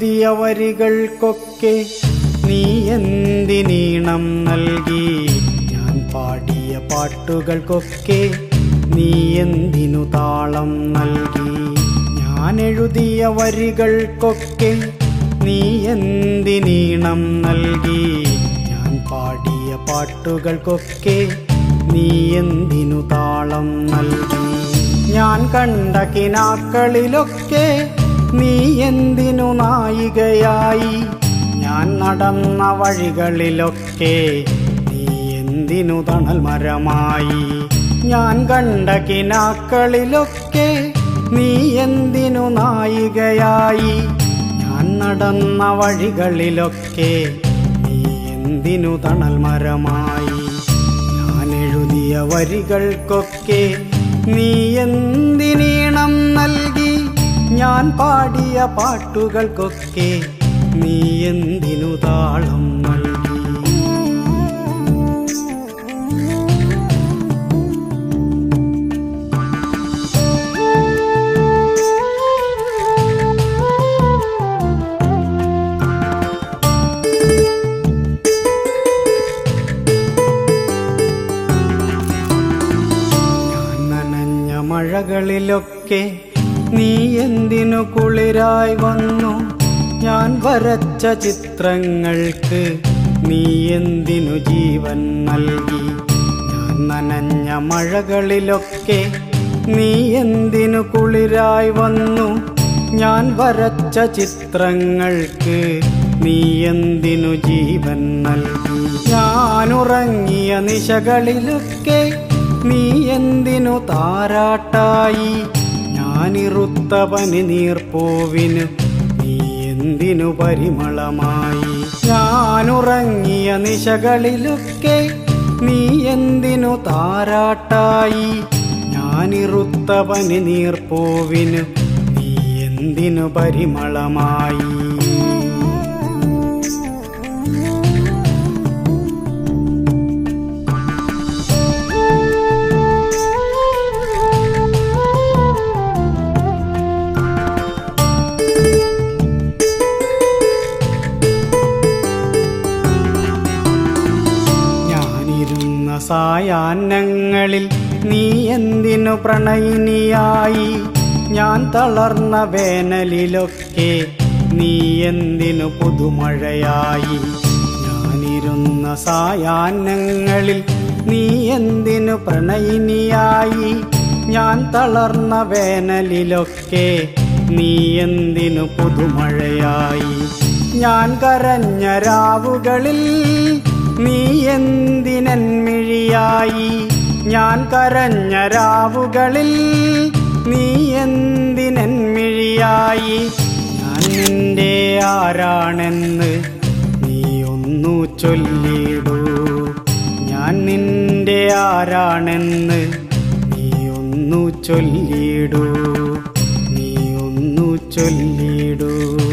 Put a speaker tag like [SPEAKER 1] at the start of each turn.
[SPEAKER 1] വരികൾക്കൊക്കെ നീ എന്തിനീണം നൽകി? ഞാൻ പാടിയ പാട്ടുകൾക്കൊക്കെ നീ എന്തിനു താളം നൽകി? ഞാൻ എഴുതിയ വരികൾക്കൊക്കെ നീ എന്തിനീണം നൽകി? ഞാൻ പാടിയ പാട്ടുകൾക്കൊക്കെ നീ എന്തിനു താളം നൽകി? ഞാൻ കണ്ട കിനാക്കളിലൊക്കെ നീ എന്തിനു നായികയായി? ഞാൻ നടന്ന വഴികളിലൊക്കെ നീ എന്തിനു തണൽ മരമായി ഞാൻ കണ്ട കിനാക്കളിലൊക്കെ നീ എന്തിനു നായികയായി? ഞാൻ നടന്ന വഴികളിലൊക്കെ നീ എന്തിനു തണൽ മരമായി ഞാൻ എഴുതിയ വരികൾക്കൊക്കെ നീ എന്തിനീണം നൽകി ഞാൻ പാടിയ പാട്ടുകൾക്കൊക്കെ നീ എന്തിനു താളം നൽകി? മഴകളിലൊക്കെ നീ എന്തിനു കുളിരായി വന്നു? ഞാൻ വരച്ച ചിത്രങ്ങൾക്ക് നീ എന്തിനു ജീവൻ നൽകി? ഞാൻ നനഞ്ഞ മഴകളിലൊക്കെ നീ എന്തിനു കുളിരായി വന്നു? ഞാൻ വരച്ച ചിത്രങ്ങൾക്ക് നീ എന്തിനു ജീവൻ നൽകി? ഞാനുറങ്ങിയ നിശകളിലൊക്കെ നീ എന്തിനു താരാട്ടായി? ഞാനിറുത്ത പനി നീർപ്പോവിന് നീ എന്തിനു പരിമളമായി? ഞാനുറങ്ങിയ നിശകളിലൊക്കെ നീ എന്തിനു താരാട്ടായി? ഞാനിറുത്ത പനി നീർപ്പോവിന് നീ എന്തിനു പരിമളമായി? ഞാനിരുന്ന സായാഹ്നങ്ങളിൽ നീ എന്തിനു പ്രണയിനിയായി? ഞാൻ തളർന്ന വേനലിലൊക്കെ നീ എന്തിനു പുതുമഴയായി? ഞാനിരുന്ന സായാഹ്നങ്ങളിൽ നീ എന്തിനു പ്രണയിനിയായി? ഞാൻ തളർന്ന വേനലിലൊക്കെ നീ എന്തിനു പുതുമഴയായി? ഞാൻ കരഞ്ഞ രാവുകളിൽ നീ എന്തിനന്മിഴിയായി ഞാൻ കരഞ്ഞ രാവുകളിൽ നീ എന്തിനന്മിഴിയായി ഞാൻ നിന്റെ ആരാണെന്ന് നീ ഒന്നു ചൊല്ലിടൂ. ഞാൻ നിന്റെ ആരാണെന്ന് നീ ഒന്നു ചൊല്ലിടൂ. നീ ഒന്നു ചൊല്ലിടൂ.